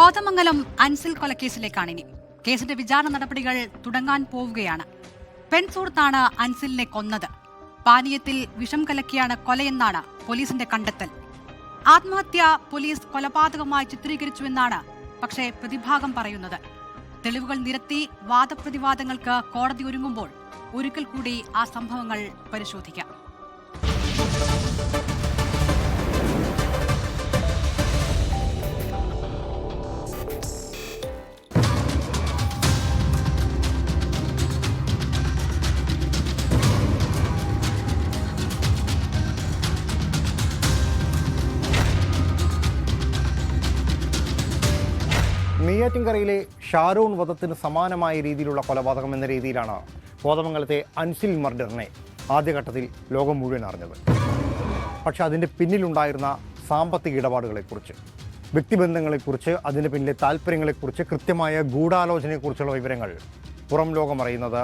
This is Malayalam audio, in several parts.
കോതമംഗലം അൻസിൽ കൊലക്കേസിലേക്കാണ് ഇനി. കേസിന്റെ വിചാരണ നടപടികൾ തുടങ്ങാൻ പോവുകയാണ്. പെൺസുഹൃത്താണ് അൻസിലിനെ കൊന്നത്. പാനീയത്തിൽ വിഷം കലക്കിയാണ് കൊലയെന്നാണ് പോലീസിന്റെ കണ്ടെത്തൽ. ആത്മഹത്യ പോലീസ് കൊലപാതകമായി ചിത്രീകരിച്ചുവെന്നാണ് പക്ഷേ പ്രതിഭാഗം പറയുന്നത്. തെളിവുകൾ നിരത്തി വാദപ്രതിവാദങ്ങൾക്ക് കോടതി ഒരുങ്ങുമ്പോൾ ഒരിക്കൽ കൂടി ആ സംഭവങ്ങൾ പരിശോധിക്കാം. നെയ്യാറ്റിൻകരയിലെ ഷാരൂൺ വധത്തിന് സമാനമായ രീതിയിലുള്ള കൊലപാതകം എന്ന രീതിയിലാണ് കോതമംഗലത്തെ അൻസിൽ മർഡറിനെ ആദ്യഘട്ടത്തിൽ ലോകം മുഴുവൻ അറിഞ്ഞത്. പക്ഷേ അതിന്റെ പിന്നിലുണ്ടായിരുന്ന സാമ്പത്തിക ഇടപാടുകളെക്കുറിച്ച് വ്യക്തിബന്ധങ്ങളെക്കുറിച്ച് അതിന്റെ പിന്നിലെ താല്പര്യങ്ങളെക്കുറിച്ച് കൃത്യമായ ഗൂഢാലോചനയെക്കുറിച്ചുള്ള വിവരങ്ങൾ പുറം ലോകം അറിയുന്നത്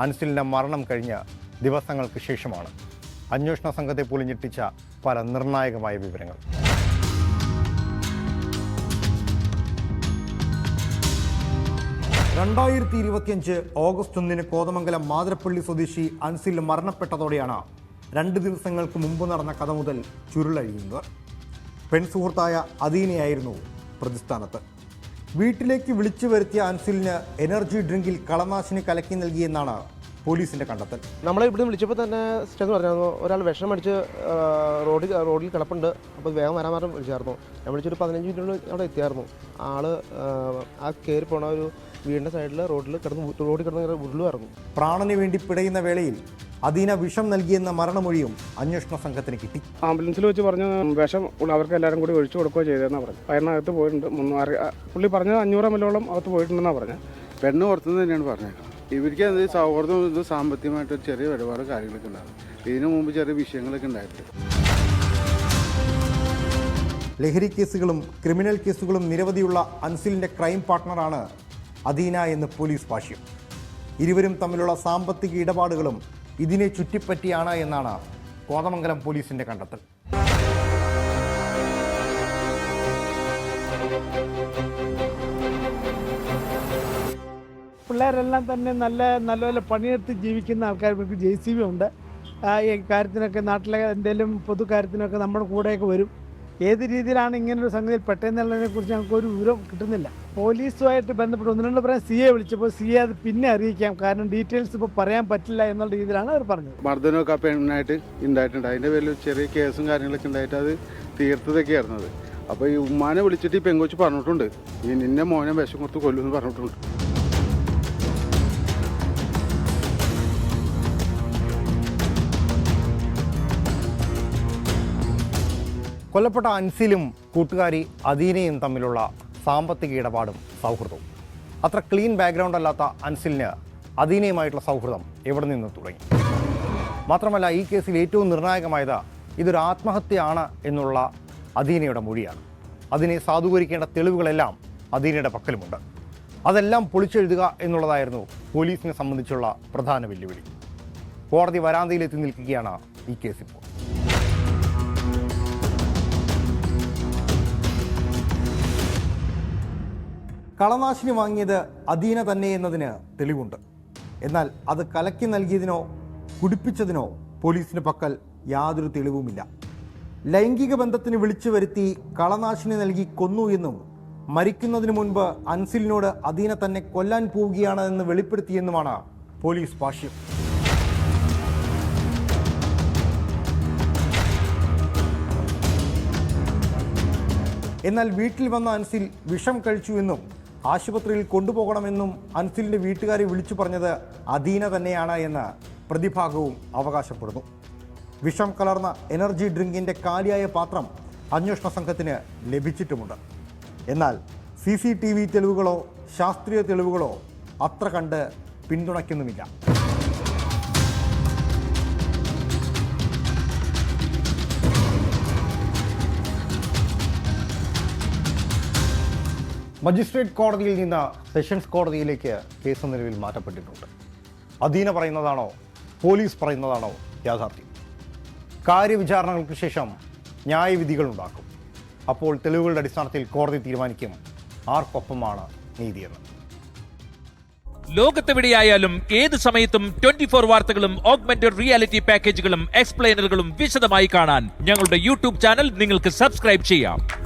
അൻസിലിന്റെ മരണം കഴിഞ്ഞ ദിവസങ്ങൾക്ക് ശേഷമാണ്. അന്വേഷണ സംഘത്തെ പോലും ഞെട്ടിച്ച പല നിർണായകമായ വിവരങ്ങൾ. രണ്ടായിരത്തി ഇരുപത്തിയഞ്ച് ഓഗസ്റ്റ് ഒന്നിന് കോതമംഗലം മാതിരപ്പള്ളി സ്വദേശി അൻസിൽ മരണപ്പെട്ടതോടെയാണ് രണ്ട് ദിവസങ്ങൾക്ക് മുമ്പ് നടന്ന കഥ മുതൽ ചുരുളഴിയുന്നത്. പെൺസുഹൃത്തായ അദീനയായിരുന്നു പ്രതിസ്ഥാനത്ത്. വീട്ടിലേക്ക് വിളിച്ചു വരുത്തിയ അൻസിലിന് എനർജി ഡ്രിങ്കിൽ കളനാശിനി കലക്കി നൽകിയെന്നാണ് പോലീസിന്റെ കണ്ടെത്തൽ. നമ്മളെ ഇവിടുന്ന് വിളിച്ചപ്പോൾ തന്നെ സ്റ്റെന്ന് പറഞ്ഞായിരുന്നു ഒരാൾ വിഷം അടിച്ച് റോഡിൽ റോഡിൽ കിടപ്പുണ്ട്. അപ്പോൾ വേഗം വരാൻ പറഞ്ഞ് വിളിച്ചായിരുന്നു. ഞാൻ വിളിച്ചൊരു പതിനഞ്ച് മിനിറ്റിനുള്ളിൽ അവിടെ എത്തിയായിരുന്നു. ആൾ ആ, കയറി പോണ ഒരു വീടിന്റെ സൈഡിൽ റോഡിൽ കിടന്ന് റോഡിൽ കിടന്ന് ഉരുളുമായിരുന്നു പ്രാണന് വേണ്ടി പിടയുന്ന വേളയിൽ അതിന വിഷം നൽകിയെന്ന മരണമൊഴിയും അന്വേഷണ സംഘത്തിന് കിട്ടി. ആംബുലൻസിൽ വെച്ച് പറഞ്ഞ വിഷം ഉള്ള അവർക്ക് എല്ലാവരും കൂടി ഒഴിച്ചു കൊടുക്കുകയോ ചെയ്തതെന്നാണ് പറഞ്ഞു വയറിനകത്ത് പോയിട്ടുണ്ട് മൂന്നാറ് പുള്ളി പറഞ്ഞത് അഞ്ഞൂറ് മില്ലോളം അകത്ത് പോയിട്ടുണ്ടെന്നാണ് പറഞ്ഞത്. പെണ്ണ് പുറത്തുനിന്ന് തന്നെയാണ് പറഞ്ഞേക്കുന്നത് ഇവർക്ക് എന്ത് സൗഹൃദം ഇത് സാമ്പത്തികമായിട്ട് ചെറിയ ഇടപാട് കാര്യങ്ങളൊക്കെ ഉണ്ടാകും ഇതിനു മുമ്പ് ചെറിയ വിഷയങ്ങളൊക്കെ ഉണ്ടായിട്ടുണ്ട്. ലഹരി കേസുകളും ക്രിമിനൽ കേസുകളും നിരവധിയുള്ള അൻസിലിന്റെ ക്രൈം പാർട്ട്ണറാണ് അദീന എന്ന് പോലീസ് ഭാഷ്യം ഇരുവരും തമ്മിലുള്ള സാമ്പത്തിക ഇടപാടുകളും ഇതിനെ ചുറ്റിപ്പറ്റിയാണ് എന്നാണ് കോതമംഗലം പോലീസിന്റെ കണ്ടെത്തൽ. പിള്ളേരെല്ലാം തന്നെ നല്ല നല്ലപോലെ പണിയെടുത്ത് ജീവിക്കുന്ന ആൾക്കാർക്ക് ജെ സി ബി ഉണ്ട്. ഈ കാര്യത്തിനൊക്കെ നാട്ടിലെ എന്തെങ്കിലും പൊതു കാര്യത്തിനൊക്കെ നമ്മുടെ കൂടെയൊക്കെ വരും. ഏത് രീതിയിലാണ് ഇങ്ങനൊരു സംഗതിയിൽ പെട്ടെന്നുള്ളതിനെ കുറിച്ച് ഞങ്ങൾക്ക് ഒരു വിവരം കിട്ടുന്നില്ല. പോലീസുമായിട്ട് ബന്ധപ്പെട്ട് ഒന്ന് രണ്ട് പ്രായം സി എ വിളിച്ചപ്പോൾ സി എ അത് പിന്നെ അറിയിക്കാം. കാരണം ഡീറ്റെയിൽസ് ഇപ്പോൾ പറയാൻ പറ്റില്ല എന്നുള്ള രീതിയിലാണ് അവർ പറഞ്ഞത്. മർദ്ദനമൊക്കെ ആ പെണ്ണായിട്ട് ഉണ്ടായിട്ടുണ്ട് അതിന്റെ പേരിൽ ചെറിയ കേസും കാര്യങ്ങളൊക്കെ ഉണ്ടായിട്ട് അത് തീർത്തതൊക്കെ ആയിരുന്നത് അപ്പോൾ ഈ ഉമ്മാനെ വിളിച്ചിട്ട് ഈ പെങ്കൊച്ച് പറഞ്ഞിട്ടുണ്ട്. ഈ നിന്നെ മോനെ വിഷം കൊടുത്ത് കൊല്ലുമെന്ന് പറഞ്ഞിട്ടുണ്ട്. കൊല്ലപ്പെട്ട അൻസിലും കൂട്ടുകാരി അദീനയും തമ്മിലുള്ള സാമ്പത്തിക ഇടപാടും സൗഹൃദവും. അത്ര ക്ലീൻ ബാക്ക്ഗ്രൗണ്ട് അല്ലാത്ത അൻസിലിന് അദീനയുമായിട്ടുള്ള സൗഹൃദം എവിടെ നിന്ന് തുടങ്ങി? മാത്രമല്ല ഈ കേസിൽ ഏറ്റവും നിർണായകമായത് ഇതൊരു ആത്മഹത്യയാണ് എന്നുള്ള അദീനയുടെ മൊഴിയാണ്. അതിനെ സാധൂകരിക്കേണ്ട തെളിവുകളെല്ലാം അദീനയുടെ പക്കലുമുണ്ട്. അതെല്ലാം പൊളിച്ചെഴുതുക എന്നുള്ളതായിരുന്നു പോലീസിനെ സംബന്ധിച്ചുള്ള പ്രധാന വെല്ലുവിളി. കോടതി വരാന്തയിലെത്തി നിൽക്കുകയാണ് ഈ കേസ് കളനാശിനി വാങ്ങിയത് അദീന തന്നെ എന്നതിന് തെളിവുണ്ട്. എന്നാൽ അത് കലക്കി നൽകിയതിനോ കുടിപ്പിച്ചതിനോ പോലീസിന് പക്കൽ യാതൊരു തെളിവുമില്ല. ലൈംഗിക ബന്ധത്തിന് വിളിച്ചു വരുത്തി കളനാശിനി നൽകി കൊന്നു എന്നും മരിക്കുന്നതിന് മുൻപ് അൻസിലിനോട് അദീന തന്നെ കൊല്ലാൻ പോവുകയാണ് എന്ന് വെളിപ്പെടുത്തിയെന്നുമാണ് പോലീസ് ഭാഷ്യം. എന്നാൽ വീട്ടിൽ വന്ന അൻസിൽ വിഷം കഴിച്ചുവെന്നും ആശുപത്രിയിൽ കൊണ്ടുപോകണമെന്നും അൻസിലിന്റെ വീട്ടുകാരെ വിളിച്ചു പറഞ്ഞത് അദീന തന്നെയാണ് എന്ന് പ്രതിഭാഗവും അവകാശപ്പെടുന്നു. വിഷം കലർന്ന എനർജി ഡ്രിങ്കിന്റെ കാലിയായ പാത്രം അന്വേഷണ സംഘത്തിന് ലഭിച്ചിട്ടുമുണ്ട്. എന്നാൽ സി സി ടി വി തെളിവുകളോ ശാസ്ത്രീയ തെളിവുകളോ അത്ര കണ്ട് പിന്തുണയ്ക്കുന്നുമില്ല. മജിസ്ട്രേറ്റ് കോടതിയിൽ നിന്ന് സെഷൻസ് കോടതിയിലേക്ക് കേസ് നിലവിൽ മാറ്റപ്പെട്ടിട്ടുണ്ട്. അധീന പറയുന്നതാണോ? പോലീസ് പറയുന്നതാണോ യാഥാർത്ഥ്യം? കാര്യവിചാരണകൾക്ക് ശേഷം ന്യായവിധികൾ ഉണ്ടാക്കും. അപ്പോൾ തെളിവുകളുടെ അടിസ്ഥാനത്തിൽ കോടതി തീരുമാനിക്കും ആർക്കൊപ്പമാണ് നീതിയെന്ന്. ലോകത്തെവിടെയായാലും ഏത് സമയത്തും ട്വന്റി ഫോർ വാർത്തകളും ഓഗ്മെന്റഡ് റിയാലിറ്റി പാക്കേജുകളും എക്സ്പ്ലെയിനറുകളും വിശദമായി കാണാൻ ഞങ്ങളുടെ യൂട്യൂബ് ചാനൽ നിങ്ങൾക്ക് സബ്സ്ക്രൈബ് ചെയ്യാം.